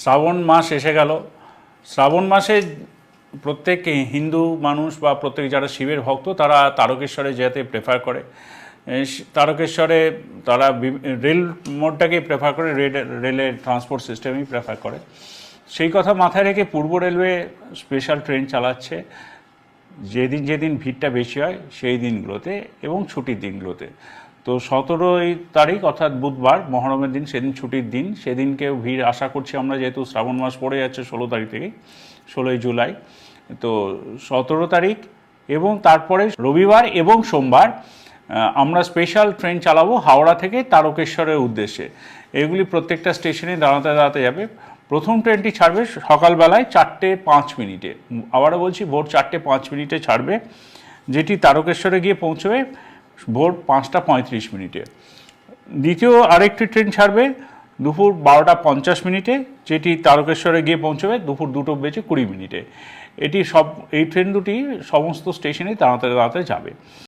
শ্রাবণ মাস এসে গেল। শ্রাবণ মাসে প্রত্যেক হিন্দু মানুষ বা প্রত্যেক যারা শিবের ভক্ত, তারা তারকেশ্বরে যেতে প্রেফার করে। তারকেশ্বরে তারা রেল মোডটাকে প্রেফার করে, রেল, রেলের ট্রান্সপোর্ট সিস্টেমই প্রেফার করে। সেই কথা মাথায় রেখে পূর্ব রেলওয়ে স্পেশাল ট্রেন চালাচ্ছে। যেদিন যেদিন ভিড়টা বেশি হয়, সেই দিনগুলোতে এবং ছুটির দিনগুলোতে। তো সতেরোই তারিখ, অর্থাৎ বুধবার, মহরমের দিন, সেদিন ছুটির দিন। সেদিনকেও ভিড় আশা করছি আমরা, যেহেতু শ্রাবণ মাস পড়ে যাচ্ছে ষোলো তারিখ থেকে, ষোলোই জুলাই। তো সতেরো তারিখ এবং তারপরে রবিবার এবং সোমবার আমরা স্পেশাল ট্রেন চালাবো হাওড়া থেকে তারকেশ্বরের উদ্দেশ্যে। এগুলি প্রত্যেকটা স্টেশনে দাঁড়াতে দাঁড়াতে যাবে। প্রথম ট্রেনটি ছাড়বে সকালবেলায় চারটে পাঁচ মিনিটে। আবারও বলছি, ভোর চারটে পাঁচ মিনিটে ছাড়বে। যেটি তারকেশ্বরে গিয়ে পৌঁছবে। ভোর পাঁচটা পঁয়ত্রিশ মিনিটে। দ্বিতীয় আরেকটি ট্রেন ছাড়বে দুপুর বারোটা পঞ্চাশ মিনিটে, যেটি তারকেশ্বরে গিয়ে পৌঁছবে দুপুর দুটো বেজে কুড়ি মিনিটে। এটি সব, এই ট্রেন দুটি সমস্ত স্টেশনেই তাড়াতাড়ি তাড়াতাড়ি যাবে।